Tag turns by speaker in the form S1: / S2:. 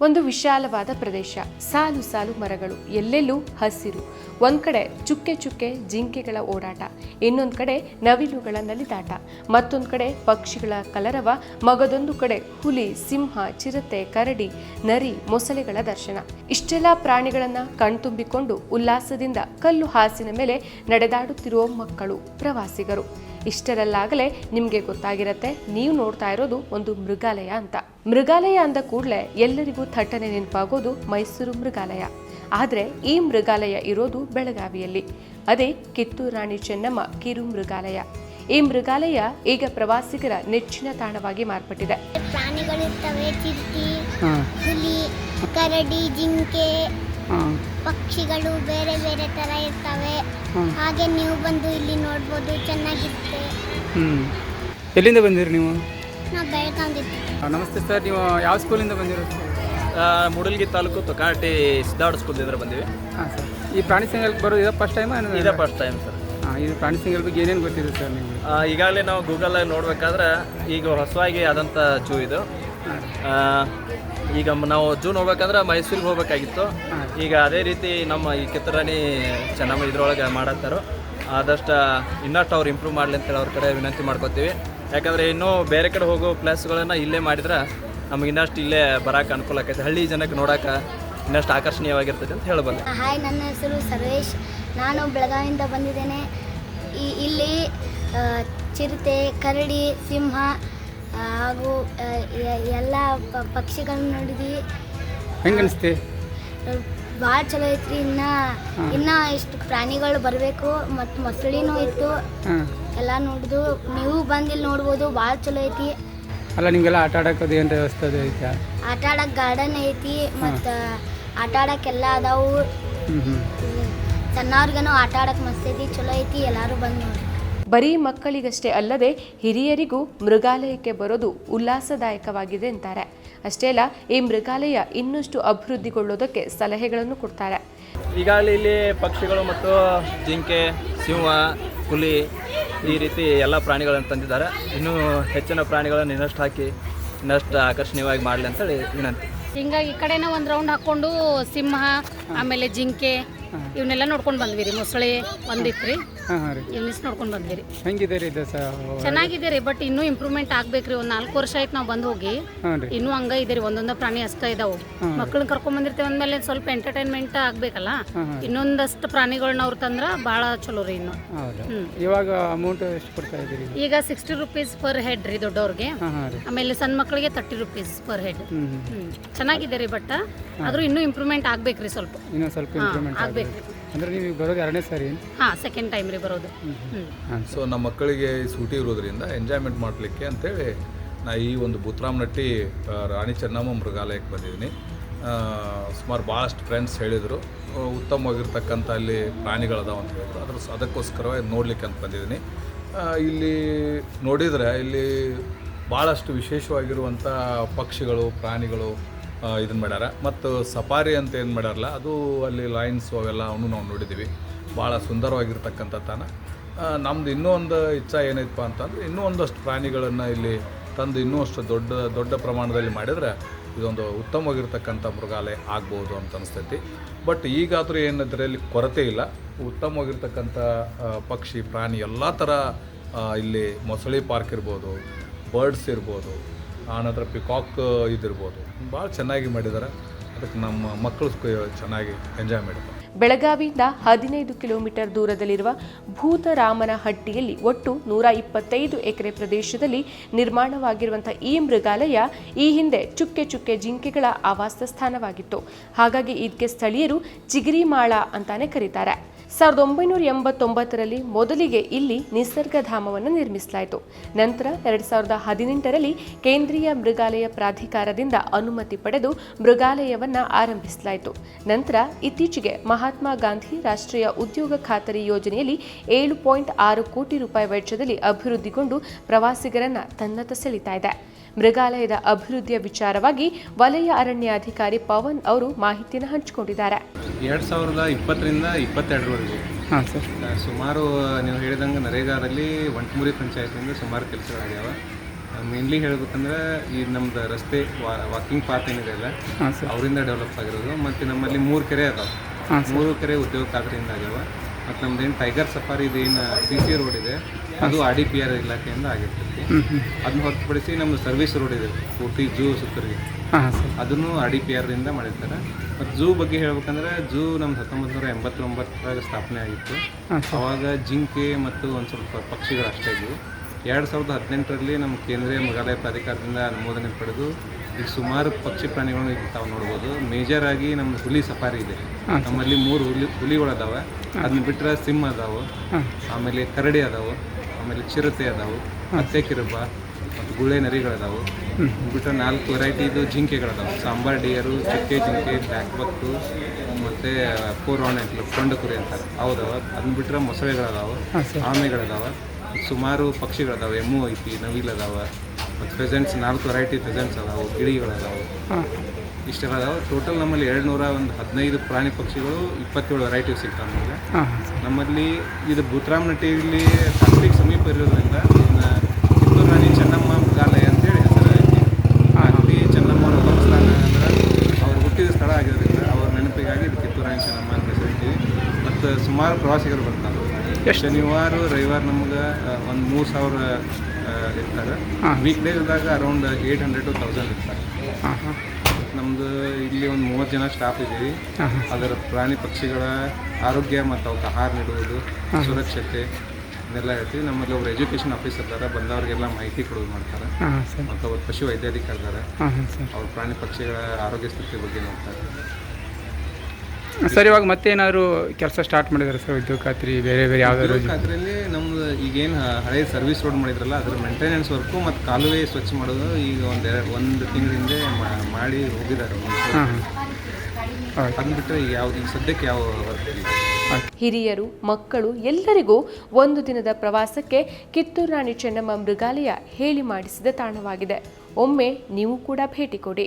S1: ಒಂದು ವಿಶಾಲವಾದ ಪ್ರದೇಶ. ಸಾಲು ಸಾಲು ಮರಗಳು, ಎಲ್ಲೆಲ್ಲೂ ಹಸಿರು. ಒಂದ್ ಕಡೆ ಚುಕ್ಕೆ ಚುಕ್ಕೆ ಜಿಂಕೆಗಳ ಓಡಾಟ, ಇನ್ನೊಂದು ಕಡೆ ನವಿಲುಗಳ ನಲಿದಾಟ, ಮತ್ತೊಂದು ಕಡೆ ಪಕ್ಷಿಗಳ ಕಲರವ, ಮಗದೊಂದು ಕಡೆ ಹುಲಿ, ಸಿಂಹ, ಚಿರತೆ, ಕರಡಿ, ನರಿ, ಮೊಸಳೆಗಳ ದರ್ಶನ. ಇಷ್ಟೆಲ್ಲ ಪ್ರಾಣಿಗಳನ್ನ ಕಣ್ತುಂಬಿಕೊಂಡು ಉಲ್ಲಾಸದಿಂದ ಕಲ್ಲು ಹಾಸಿನ ಮೇಲೆ ನಡೆದಾಡುತ್ತಿರುವ ಮಕ್ಕಳು, ಪ್ರವಾಸಿಗರು. ಇಷ್ಟರಲ್ಲಾಗಲೇ ನಿಮಗೆ ಗೊತ್ತಾಗಿರತ್ತೆ. ನೀವು ನೋಡ್ತಾ ಇರೋದು ಒಂದು ಮೃಗಾಲಯ ಅಂತ. ಮೃಗಾಲಯ ಅಂದ ಕೂಡಲೇ ಎಲ್ಲರಿಗೂ ಥಟ್ಟನೆ ನೆನಪಾಗೋದು ಮೈಸೂರು ಮೃಗಾಲಯ. ಆದರೆ ಈ ಮೃಗಾಲಯ ಇರೋದು ಬೆಳಗಾವಿಯಲ್ಲಿ. ಅದೇ ಕಿತ್ತೂರು ರಾಣಿ ಚೆನ್ನಮ್ಮ ಕಿರು ಮೃಗಾಲಯ. ಈ ಮೃಗಾಲಯ ಈಗ ಪ್ರವಾಸಿಗರ ನೆಚ್ಚಿನ ತಾಣವಾಗಿ ಮಾರ್ಪಟ್ಟಿದೆ.
S2: ಪ್ರಾಣಿಗಳಿರ್ತವೆ ಚಿರತೆ ಹುಲಿ ಕರಡಿ ಜಿಂಕೆ ಪಕ್ಷಿಗಳು ಬೇರೆ ಬೇರೆ ಥರ ಇರ್ತವೆ. ಹಾಗೆ ನೀವು ಬಂದು ಇಲ್ಲಿ ನೋಡ್ಬೋದು ಚೆನ್ನಾಗಿರುತ್ತೆ.
S3: ಹ್ಞೂ ಎಲ್ಲಿಂದ ಬಂದಿರಿ ನೀವು?
S2: ನಾವು ಬೆಳ್ಕೊಂಡಿದ್ದೀವಿ
S3: ನಮಸ್ತೆ ಸರ್ ನೀವು ಯಾವ ಸ್ಕೂಲಿಂದ ಬಂದಿರೋದು
S4: ಆ, ಮೂಡಲ್ಗಿ ತಾಲೂಕು ತೊಕಾಟಿ ಸಿದ್ಧಾರ್ಥ ಸ್ಕೂಲಿಂದ ಬಂದಿವಿ.
S3: ಹಾಂ ಸರ್. ಈ ಪ್ರಾಣಿ ಸಂಘಕ್ಕೆ ಬರೋದು ಇದೇ ಫಸ್ಟ್ ಟೈಮ್
S4: ಇದೇ ಫಸ್ಟ್ ಟೈಮ್ ಸರ್.
S3: ಹಾಂ ಇದು ಪ್ರಾಣಿ ಸಂಗ್ರಹ ಬಗ್ಗೆ ಏನೇನು ಗೊತ್ತಿದೆ ಸರ್ ನಿಮಗೆ?
S4: ಈಗಾಗಲೇ ನಾವು ಗೂಗಲ್ ನೋಡಬೇಕಾದ್ರೆ ಈಗ ಹೊಸವಾಗಿ ಆದಂಥ ಚೂ ಇದು. ಆ, ಈಗ ನಾವು ಜೂನ್ ಹೋಗ್ಬೇಕಂದ್ರೆ ಮೈಸೂರಿಗೆ ಹೋಗ್ಬೇಕಾಗಿತ್ತು. ಈಗ ಅದೇ ರೀತಿ ನಮ್ಮ ಈ ಕಿತ್ತರಾಣಿ ಚೆನ್ನಮ್ಮ ಇದ್ರೊಳಗೆ ಮಾಡತ್ತಾರೋ. ಆದಷ್ಟು ಇನ್ನಷ್ಟು ಅವ್ರು ಇಂಪ್ರೂವ್ ಮಾಡಲಿ ಅಂತೇಳಿ ಅವ್ರ ಕಡೆ ವಿನಂತಿ ಮಾಡ್ಕೋತೀವಿ. ಯಾಕಂದರೆ ಇನ್ನೂ ಬೇರೆ ಕಡೆ ಹೋಗೋ ಪ್ಲೇಸ್ಗಳನ್ನು ಇಲ್ಲೇ ಮಾಡಿದ್ರೆ ನಮಗೆ ಇನ್ನಷ್ಟು ಇಲ್ಲೇ ಬರೋಕೆ ಅನುಕೂಲ ಆಕೈತೆ. ಹಳ್ಳಿ ಜನಕ್ಕೆ ನೋಡೋಕೆ ಇನ್ನಷ್ಟು ಆಕರ್ಷಣೀಯವಾಗಿರ್ತೈತೆ ಅಂತ ಹೇಳಬಲ್ಲೆ
S2: ಹಾಯ್, ನನ್ನ ಹೆಸರು ಸರ್ವೇಶ್. ನಾನು ಬೆಳಗಾವಿಯಿಂದ ಬಂದಿದ್ದೇನೆ. ಇಲ್ಲಿ ಚಿರತೆ, ಕರಡಿ, ಸಿಂಹ ಹಾಗೂ ಎಲ್ಲ ಪಕ್ಷಿಗಳನ್ನ ನೋಡಿದ್ವಿ.
S3: ಹೆಂಗೆ ಅನಿಸ್ತೆ?
S2: ಭಾಳ ಚಲೋ ಐತ್ರಿ. ಇನ್ನ ಇನ್ನ ಇಷ್ಟು ಪ್ರಾಣಿಗಳು ಬರಬೇಕು ಮತ್ತು ಮೊಸಳಿನೂ ಇತ್ತು. ಎಲ್ಲ ನೋಡಿದು. ನೀವು ಬಂದು ಇಲ್ಲಿ ನೋಡ್ಬೋದು ಭಾಳ ಚಲೋ ಐತಿ.
S3: ಅಲ್ಲ ನಿಮಗೆಲ್ಲ ಆಟ ಆಡೋಕೆ ಏನು ವ್ಯವಸ್ಥೆ ಅದು ಐತಾ?
S2: ಆಟ ಗಾರ್ಡನ್ ಐತಿ ಮತ್ತು ಆಟ ಆಡಕ್ಕೆಲ್ಲ ಅದಾವು. ಸಣ್ಣವ್ರಿಗೂ ಆಟ ಆಡಕ್ಕೆ ಮಸ್ತ್ ಐತಿ ಚಲೋ ಐತಿ. ಎಲ್ಲರೂ ಬಂದು ನೋಡಿ
S1: ಬರೀ ಮಕ್ಕಳಿಗಷ್ಟೇ ಅಲ್ಲದೆ ಹಿರಿಯರಿಗೂ ಮೃಗಾಲಯಕ್ಕೆ ಬರೋದು ಉಲ್ಲಾಸದಾಯಕವಾಗಿದೆ ಅಂತಾರೆ. ಅಷ್ಟೇ ಅಲ್ಲ ಈ ಮೃಗಾಲಯ ಇನ್ನಷ್ಟು ಅಭಿವೃದ್ಧಿಗೊಳ್ಳೋದಕ್ಕೆ ಸಲಹೆಗಳನ್ನು ಕೊಡ್ತಾರೆ.
S4: ಈಗಾಗಲೇ ಇಲ್ಲಿ ಪಕ್ಷಿಗಳು ಮತ್ತು ಜಿಂಕೆ ಸಿಂಹ ಹುಲಿ ಈ ರೀತಿ ಎಲ್ಲ ಪ್ರಾಣಿಗಳನ್ನು ತಂದಿದ್ದಾರೆ. ಇನ್ನೂ ಹೆಚ್ಚಿನ ಪ್ರಾಣಿಗಳನ್ನು ಇನ್ನಷ್ಟು ಹಾಕಿ ಇನ್ನಷ್ಟು ಆಕರ್ಷಣೀಯವಾಗಿ ಮಾಡಲಿ ಅಂತೇಳಿ ವಿನಂತಿ.
S5: ಹಿಂಗಾಗಿ ಈ ಕಡೆನೇ ಒಂದು ರೌಂಡ್ ಹಾಕ್ಕೊಂಡು ಸಿಂಹ ಆಮೇಲೆ ಜಿಂಕೆ ಇವನ್ನೆಲ್ಲ ನೋಡ್ಕೊಂಡು ಬಂದ್ವಿ ರೀ ಮೊಸಳೆ ಒಂದಿತ್ತು ರೀ
S3: ಹಾಂ ಹಾಂ ರೀ.
S5: ಇವನ್ನಿಸ್ ನೋಡ್ಕೊಂಡು ಬಂದ್ವಿ ರೀ
S3: ಹೆಂಗಿದೆ ರೀ ಇದು ಸರ್
S5: ಚೆನ್ನಾಗಿದೆ ರೀ ಬಟ್ ಇನ್ನೂ ಇಂಪ್ರೂವ್ಮೆಂಟ್ ಆಗ್ಬೇಕ್ರಿ ಒಂದ್ ನಾಲ್ಕು ವರ್ಷ ಆಯ್ತು ನಾವು ಬಂದು ಹೋಗಿ.
S3: ಹಾಂ ರೀ.
S5: ಇನ್ನೂ ಹಂಗ ಇದೆ ರೀ ಒಂದೊಂದು ಪ್ರಾಣಿ ಅಷ್ಟ ಇದಾವು. ಮಕ್ಕಳನ್ನ ಕರ್ಕೊಂಡ್ ಬಂದಿರ್ತೇವೆ ಅಂದ್ಮೇಲೆ ಸ್ವಲ್ಪ ಎಂಟರ್ಟೈನ್ಮೆಂಟ್ ಆಗ್ಬೇಕಲ್ಲ? ಇನ್ನೊಂದಷ್ಟು ಪ್ರಾಣಿಗಳನ್ನ ಅವ್ರು ತಂದ್ರ ಬಹಳ ಚಲೋ ರೀ ಇನ್ನು.
S3: ಹೌದಾ.
S5: ಹ್ಮ್.
S3: ಇವಾಗ ಅಮೌಂಟ್ ಎಷ್ಟು ಕೊಡ್ತಾ ಇದ್ದೀರಿ?
S5: ಈಗ ಸಿಕ್ಸ್ಟಿ ರುಪೀಸ್ ಪರ್ ಹೆಡ್ ರೀ ದೊಡ್ಡವ್ರಿಗೆ.
S3: ಹಾಂ ಹಾಂ ರೀ.
S5: ಆಮೇಲೆ ಸಣ್ಣ ಮಕ್ಕಳಿಗೆ ತರ್ಟಿ ರುಪೀಸ್ ಪರ್ ಹೆಡ್
S3: ಹ್ಞೂ ಹ್ಞೂ
S5: ಚೆನ್ನಾಗಿದೆ ರೀ ಬಟ್ ಆದ್ರೂ ಇನ್ನೂ ಇಂಪ್ರೂವ್ಮೆಂಟ್ ಆಗ್ಬೇಕ್ರಿ ಸ್ವಲ್ಪ.
S3: ಇನ್ನೊಂದು ಸ್ವಲ್ಪ ಇಂಪ್ರೂವ್ಮೆಂಟ್
S5: ಆಗಬೇಕು.
S3: ಅಂದರೆ ನೀವು ಈಗ ಬರೋದು ಎರಡನೇ ಸಾರಿ
S5: ಹಾ ಸೆಕೆಂಡ್ ಟೈಮ್ ರೀ ಬರೋದು.
S6: ಸೊ ನಮ್ಮ ಮಕ್ಕಳಿಗೆ ಈ ಸೂಟಿ ಇರೋದ್ರಿಂದ ಎಂಜಾಯ್ಮೆಂಟ್ ಮಾಡಲಿಕ್ಕೆ ಅಂತೇಳಿ ನಾ ಈ ಒಂದು ಬುತ್ರಾಮ್ನಟ್ಟಿ ಆ, ರಾಣಿ ಚೆನ್ನಮ್ಮ ಮೃಗಾಲಯಕ್ಕೆ ಬಂದಿದ್ದೀನಿ. ಸುಮಾರು ಭಾಳಷ್ಟು ಫ್ರೆಂಡ್ಸ್ ಹೇಳಿದರು. ಉತ್ತಮವಾಗಿರ್ತಕ್ಕಂಥ ಅಲ್ಲಿ ಪ್ರಾಣಿಗಳದಾವ ಅಂತ ಹೇಳಿದ್ರು. ಅದ್ರ ಸ- ಅದಕ್ಕೋಸ್ಕರವಾಗಿ ನೋಡ್ಲಿಕ್ಕೆ ಅಂತ ಬಂದಿದ್ದೀನಿ. ಆ, ಇಲ್ಲಿ ನೋಡಿದರೆ ಇಲ್ಲಿ ಭಾಳಷ್ಟು ವಿಶೇಷವಾಗಿರುವಂಥ ಪಕ್ಷಿಗಳು ಪ್ರಾಣಿಗಳು ಇದನ್ನು ಮಾಡ್ಯಾರ. ಮತ್ತು ಸಫಾರಿ ಅಂತ ಏನು ಮಾಡ್ಯಾರಲ್ಲ, ಅದು ಅಲ್ಲಿ ಲೈನ್ಸ್ ಅವೆಲ್ಲ ಅವನು ನಾವು ನೋಡಿದ್ದೀವಿ ಭಾಳ ಸುಂದರವಾಗಿರ್ತಕ್ಕಂಥ ತಾನ ನಮ್ಮದು ಇನ್ನೂ ಒಂದು ಇಚ್ಛಾ ಏನೈತಪ್ಪ ಅಂತಂದ್ರೆ, ಇನ್ನೂ ಒಂದಷ್ಟು ಪ್ರಾಣಿಗಳನ್ನು ಇಲ್ಲಿ ತಂದು ಇನ್ನೂ ಅಷ್ಟು ದೊಡ್ಡ ದೊಡ್ಡ ಪ್ರಮಾಣದಲ್ಲಿ ಮಾಡಿದರೆ ಇದೊಂದು ಉತ್ತಮವಾಗಿರ್ತಕ್ಕಂಥ ಮೃಗಾಲಯ ಆಗ್ಬೋದು ಅಂತ ಅನಿಸ್ತೈತಿ. ಬಟ್ ಈಗಾದರೂ ಏನಿದ್ರೆ ಇಲ್ಲಿ ಕೊರತೆ ಇಲ್ಲ. ಉತ್ತಮವಾಗಿರ್ತಕ್ಕಂಥ ಪಕ್ಷಿ, ಪ್ರಾಣಿ ಎಲ್ಲ ಥರ ಇಲ್ಲಿ ಮೊಸಳಿ ಪಾರ್ಕ್ ಇರ್ಬೋದು ಬರ್ಡ್ಸ್ ಇರ್ಬೋದು ಆನಂತರ ಪಿಕಾಕ್ ಇದಿರ್ಬೋದು. ಭಾಳ ಚೆನ್ನಾಗಿ ಮಾಡಿದ್ದಾರೆ ಅದಕ್ಕೆ ನಮ್ಮ ಮಕ್ಕಳು ಚೆನ್ನಾಗಿ ಎಂಜಾಯ್ ಮಾಡಿದ್ದಾರೆ.
S1: ಬೆಳಗಾವಿಯಿಂದ ಹದಿನೈದು ಕಿಲೋಮೀಟರ್ ದೂರದಲ್ಲಿರುವ ಭೂತರಾಮನ ಹಟ್ಟಿಯಲ್ಲಿ ಒಟ್ಟು ನೂರ ಇಪ್ಪತ್ತೈದು ಎಕರೆ ಪ್ರದೇಶದಲ್ಲಿ ನಿರ್ಮಾಣವಾಗಿರುವಂತಹ ಈ ಮೃಗಾಲಯ ಈ ಹಿಂದೆ ಚುಕ್ಕೆ ಚುಕ್ಕೆ ಜಿಂಕೆಗಳ ಆವಾಸ ಸ್ಥಾನವಾಗಿತ್ತು ಹಾಗಾಗಿ ಇದಕ್ಕೆ ಸ್ಥಳೀಯರು ಚಿಗಿರಿಮಾಳ ಅಂತಾನೆ ಕರೀತಾರೆ. ಸಾವಿರದ ಒಂಬೈನೂರ ಎಂಬತ್ತೊಂಬತ್ತರಲ್ಲಿ ಮೊದಲಿಗೆ ಇಲ್ಲಿ ನಿಸರ್ಗಧಾಮವನ್ನು ನಿರ್ಮಿಸಲಾಯಿತು. ನಂತರ ಎರಡು ಸಾವಿರದ ಹದಿನೆಂಟರಲ್ಲಿ ಕೇಂದ್ರೀಯ ಮೃಗಾಲಯ ಪ್ರಾಧಿಕಾರದಿಂದ ಅನುಮತಿ ಪಡೆದು ಮೃಗಾಲಯವನ್ನು ಆರಂಭಿಸಲಾಯಿತು. ನಂತರ ಇತ್ತೀಚೆಗೆ ಮಹಾತ್ಮ ಗಾಂಧಿ ರಾಷ್ಟ್ರೀಯ ಉದ್ಯೋಗ ಖಾತರಿ ಯೋಜನೆಯಲ್ಲಿ ಏಳು ಪಾಯಿಂಟ್ ಆರು ಕೋಟಿ ರೂಪಾಯಿ ವೆಚ್ಚದಲ್ಲಿ ಅಭಿವೃದ್ಧಿಗೊಂಡು ಪ್ರವಾಸಿಗರನ್ನು ತನ್ನತ್ತ ಸೆಳಿತಾ ಇದೆ. ಮೃಗಾಲಯದ ಅಭಿವೃದ್ಧಿಯ ವಿಚಾರವಾಗಿ ವಲಯ ಅರಣ್ಯಾಧಿಕಾರಿ ಪವನ್ ಅವರು ಮಾಹಿತಿಯನ್ನು ಹಂಚಿಕೊಂಡಿದ್ದಾರೆ.
S7: ಎರಡು ಸಾವಿರದ ಇಪ್ಪತ್ತರಿಂದ ಇಪ್ಪತ್ತೆರಡರವರೆಗೂ
S3: ಹಾಂ ಸರ್
S7: ಸುಮಾರು ನೀವು ಹೇಳಿದಂಗೆ ನರೇಗಾದಲ್ಲಿ ಒಂಟ್ಮೂರಿ ಪಂಚಾಯತಿಯಿಂದ ಸುಮಾರು ಕೆಲಸಗಳಾಗ್ಯಾವ. ಮೇನ್ಲಿ ಹೇಳ್ಬೇಕಂದ್ರೆ ಈ ನಮ್ದು ರಸ್ತೆ ವಾಕಿಂಗ್ ಪಾತ್ ಏನಿದೆ ಅಲ್ಲ ಅವರಿಂದ ಡೆವಲಪ್ ಆಗಿರೋದು. ಮತ್ತು ನಮ್ಮಲ್ಲಿ ಮೂರು ಕೆರೆ ಅದಾವೆ. ಮೂರು ಕೆರೆ ಉದ್ಯೋಗ ಖಾತ್ರಿಯಿಂದ ಆಗ್ಯಾವ. ಮತ್ತು ನಮ್ದೇನು ಟೈಗರ್ ಸಫಾರಿ ಏನು ಸಿ ಸಿ ರೋಡ್ ಇದೆ. ಅದು ಆರ್ ಡಿ ಪಿ ಆರ್ ಇಲಾಖೆಯಿಂದ ಆಗಿರ್ತೈತಿ. ಅದನ್ನ ಹೊರತುಪಡಿಸಿ ನಮ್ಮದು ಸರ್ವಿಸ್ ರೋಡ್ ಇದೆ ಪೂರ್ತಿ ಜೂ ಸುತ್ತೂರಿಗೆ. ಅದನ್ನು ಅಡಿ ಪಿ ಆರ್ದಿಂದ ಮಾಡಿರ್ತಾರೆ. ಮತ್ತು ಝೂ ಬಗ್ಗೆ ಹೇಳ್ಬೇಕಂದ್ರೆ ಝೂ ನಮ್ದು ಹತ್ತೊಂಬತ್ತು ನೂರ ಎಂಬತ್ತೊಂಬತ್ತರಾಗ ಸ್ಥಾಪನೆ ಆಗಿತ್ತು. ಅವಾಗ ಜಿಂಕೆ ಮತ್ತು ಒಂದು ಸ್ವಲ್ಪ ಪಕ್ಷಿಗಳು ಅಷ್ಟೇ ಇದ್ವು. ಎರಡು ಸಾವಿರದ ಹದಿನೆಂಟರಲ್ಲಿ ನಮ್ಮ ಕೇಂದ್ರೀಯ ಮೃಗಾಲಯ ಪ್ರಾಧಿಕಾರದಿಂದ ಅನುಮೋದನೆ ಪಡೆದು ಈಗ ಸುಮಾರು ಪಕ್ಷಿ ಪ್ರಾಣಿಗಳನ್ನ ಈಗ ತಾವು ನೋಡ್ಬೋದು. ಮೇಜರ್ ಆಗಿ ನಮ್ಮ ಹುಲಿ ಸಫಾರಿ ಇದೆ. ನಮ್ಮಲ್ಲಿ ಮೂರು ಹುಲಿ ಹುಲಿಗಳು ಅದಾವೆ. ಅದನ್ನ ಬಿಟ್ಟರೆ ಸಿಂಹ ಅದಾವು. ಆಮೇಲೆ ಕರಡಿ ಅದಾವು. ಆಮೇಲೆ ಚಿರತೆ ಅದಾವು. ಮತ್ತೆ ಕಿರುಬ ಮತ್ತು ಗುಳೆ ನರಿಗಳದಾವು. ಬಿಟ್ಟರೆ ನಾಲ್ಕು ವೆರೈಟಿದು ಜಿಂಕೆಗಳಿದಾವೆ. ಸಾಂಬಾರ್ ಡಿಯರು ಚಿಕ್ಕೆ ಜಿಂಕೆ ಬ್ಲ್ಯಾಕ್ ಬಕ್ಕು ಮತ್ತು ಅಂತ ಕೊಂಡ ಕುರಿ ಅಂತಾರೆ ಹೌದವ ಅದನ್ನ ಬಿಟ್ಟರೆ ಮೊಸಳೆಗಳಿದಾವೆ ಆಮೆಗಳಿದಾವೆ ಸುಮಾರು ಪಕ್ಷಿಗಳಿದಾವೆ ಎಮ್ಮು ಐತಿ ನವಿಲದಾವೆ ಮತ್ತು ಪ್ರೆಸೆಂಟ್ಸ್ ನಾಲ್ಕು ವೆರೈಟಿ ಪ್ರೆಸೆಂಟ್ಸ್ ಅದಾವೆ ಗಿಳಿಗಳದಾವೆ. ಇಷ್ಟೆಲ್ಲ ಅದಾವೆ. ಟೋಟಲ್ ನಮ್ಮಲ್ಲಿ ಎರಡು ನೂರ ಒಂದು ಹದಿನೈದು ಪ್ರಾಣಿ ಪಕ್ಷಿಗಳು ಇಪ್ಪತ್ತೇಳು ವೆರೈಟಿ ಸಿಗ್ತಾವೆ ನಮಗೆ. ನಮ್ಮಲ್ಲಿ ಇದು ಭೂತರಾಮನಟ್ಟಿಯಲ್ಲಿ ಫ್ಯಾಕ್ಟ್ರಿಗೆ ಸಮೀಪ ಇರೋದ್ರಿಂದ ಇದನ್ನ ಕಿತ್ತೂರು ರಾಣಿ ಚೆನ್ನಮ್ಮ ಮೃಗಾಲಯ ಅಂತೇಳಿ ಹೆಸರು ಐತಿ ಅಲ್ಲಿ ಚೆನ್ನಮ್ಮನ ವಾಸಸ್ಥಾನ ಅಂದ್ರೆ ಅವ್ರು ಹುಟ್ಟಿದ ಸ್ಥಳ ಆಗಿರೋದ್ರಿಂದ ಅವ್ರ ನೆನಪಿಗಾಗಿ ಇದು ಕಿತ್ತೂರು ರಾಣಿ ಚೆನ್ನಮ್ಮ ಹೆಸರಿಟ್ಟಿವಿ ಮತ್ತು ಸುಮಾರು ಪ್ರವಾಸಿಗರು ಬರ್ತಾರೆ. ಶನಿವಾರ ರವಿವಾರ ನಮ್ಗೆ ಒಂದು ಮೂರು ಸಾವಿರ ಇರ್ತಾರೆ. Week ಡೇಸ್ದಾಗ around eight hundred to thousand ಇರ್ತಾರೆ. ನಮ್ಮದು ಇಲ್ಲಿ ಒಂದು ಮೂವತ್ತು ಜನ ಸ್ಟಾಫ್ ಇದ್ದೀವಿ ಅದರ ಪ್ರಾಣಿ ಪಕ್ಷಿಗಳ ಆರೋಗ್ಯ ಮತ್ತು ಅವಕ್ಕೆ ಆಹಾರ ನೀಡುವುದು ಸುರಕ್ಷತೆ ಇದೆಲ್ಲ ಹೇಳ್ತೀವಿ. ನಮ್ಮಲ್ಲಿ ಒಬ್ರು ಎಜುಕೇಷನ್ ಆಫೀಸರ್ ಇದ್ದಾರೆ ಬಂದವರಿಗೆಲ್ಲ ಮಾಹಿತಿ ಕೊಡೋದು ಮಾಡ್ತಾರೆ. ಮತ್ತು ಅವ್ರು ಪಶು ವೈದ್ಯಾಧಿಕಾರಿ ಇದ್ದಾರೆ ಅವ್ರ ಪ್ರಾಣಿ ಪಕ್ಷಿಗಳ ಆರೋಗ್ಯ ಸ್ಥಿತಿ ಬಗ್ಗೆ ನೋಡ್ತಾರೆ.
S3: ಸರ್ ಇವಾಗ ಮತ್ತೇನಾದ್ರು ಕೆಲಸ ಸ್ಟಾರ್ಟ್ ಮಾಡಿದ್ದಾರೆ ಸರ್ ಉದ್ಯೋಗ ಖಾತ್ರಿ ಬೇರೆ ಬೇರೆ ಯಾವ್ದಾದ್ರು
S7: ಅದರಲ್ಲಿ ನಮ್ದು ಈಗೇನು ಹಳೆ ಸರ್ವಿಸ್ ರೋಡ್ ಮಾಡಿದ್ರಲ್ಲ ಅದ್ರ ಮೇಂಟೆನೆನ್ಸ್ ವರ್ಕು ಮತ್ತು ಕಾಲುವೆ ಸ್ವಚ್ಛ ಮಾಡೋದು ಈಗ ಒಂದು ಒಂದು ತಿಂಗಳ ಹಿಂದೆ ಮಾಡಿ ಹೋಗಿದ್ದಾರೆ ಅದನ್ನ ಬಿಟ್ಟರೆ ಈಗ ಯಾವ ಈಗ ಸದ್ಯಕ್ಕೆ ಯಾವ ವರ್ಕ್ ಇಲ್ಲ.
S1: ಹಿರಿಯರು ಮಕ್ಕಳು ಎಲ್ಲರಿಗೂ ಒಂದು ದಿನದ ಪ್ರವಾಸಕ್ಕೆ ಕಿತ್ತೂರು ರಾಣಿ ಚೆನ್ನಮ್ಮ ಮೃಗಾಲಯ ಹೇಳಿ ಮಾಡಿಸಿದ ತಾಣವಾಗಿದೆ. ಒಮ್ಮೆ ನೀವು ಕೂಡ ಭೇಟಿ ಕೊಡಿ.